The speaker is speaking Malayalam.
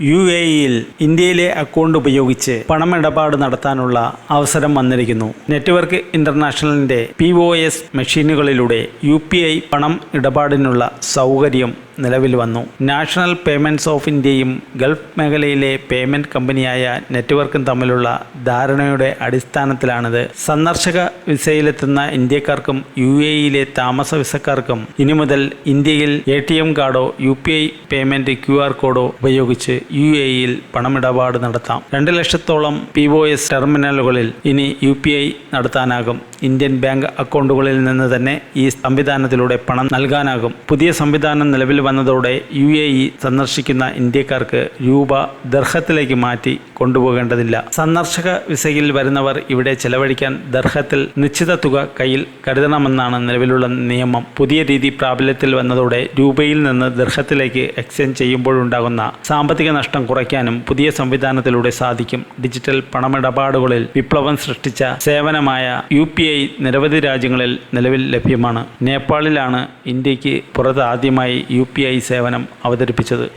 യു എ ഇയിൽ ഇന്ത്യയിലെ അക്കൗണ്ട് ഉപയോഗിച്ച് പണമിടപാട് നടത്താനുള്ള അവസരം വന്നിരിക്കുന്നു. നെറ്റ്വർക്ക് ഇന്റർനാഷണലിന്റെ പി ഒ എസ് മെഷീനുകളിലൂടെ യു പി ഐ പണം ഇടപാടിനുള്ള സൗകര്യം നിലവിൽ വന്നു. നാഷണൽ പേയ്മെന്റ്സ് ഓഫ് ഇന്ത്യയും ഗൾഫ് മേഖലയിലെ പേയ്മെന്റ് കമ്പനിയായ നെറ്റ്വർക്കും തമ്മിലുള്ള ധാരണയുടെ അടിസ്ഥാനത്തിലാണിത്. സന്ദർശക വിസയിലെത്തുന്ന ഇന്ത്യക്കാർക്കും യു എ ഇയിലെ താമസ വിസക്കാർക്കും ഇനി മുതൽ ഇന്ത്യയിൽ എ ടി എം കാർഡോ U P I payment Q R കോഡോ ഉപയോഗിച്ച് യു എ ഇയിൽ പണമിടപാട് നടത്താം. രണ്ട് ലക്ഷത്തോളം പി ഒ എസ് ടെർമിനലുകളിൽ ഇനി യു പി ഐ നടത്താനാകും. ഇന്ത്യൻ ബാങ്ക് അക്കൗണ്ടുകളിൽ നിന്ന് തന്നെ ഈ സംവിധാനത്തിലൂടെ പണം നൽകാനാകും. പുതിയ സംവിധാനം നിലവിൽ വന്നതോടെ യു എ ഇ സന്ദർശിക്കുന്ന ഇന്ത്യക്കാർക്ക് രൂപ ദർഹത്തിലേക്ക് മാറ്റി കൊണ്ടുപോകേണ്ടതില്ല. സന്ദർശക വിസയിൽ വരുന്നവർ ഇവിടെ ചെലവഴിക്കാൻ ദർഹത്തിൽ നിശ്ചിത തുക കയ്യിൽ കരുതണമെന്നാണ് നിലവിലുള്ള നിയമം. പുതിയ രീതി പ്രാബല്യത്തിൽ വന്നതോടെ രൂപയിൽ നിന്ന് ദർഹത്തിലേക്ക് എക്സ്ചേഞ്ച് ചെയ്യുമ്പോഴുണ്ടാകുന്ന സാമ്പത്തിക നഷ്ടം കുറയ്ക്കാനും പുതിയ സംവിധാനത്തിലൂടെ സാധിക്കും. ഡിജിറ്റൽ പണമിടപാടുകളിൽ വിപ്ലവം സൃഷ്ടിച്ച സേവനമായ യു പി ഐ നിരവധി രാജ്യങ്ങളിൽ നിലവിൽ ലഭ്യമാണ്. നേപ്പാളിലാണ് ഇന്ത്യയ്ക്ക് പുറത്ത് ആദ്യമായി യു പി ഐ സേവനം അവതരിപ്പിച്ചത്.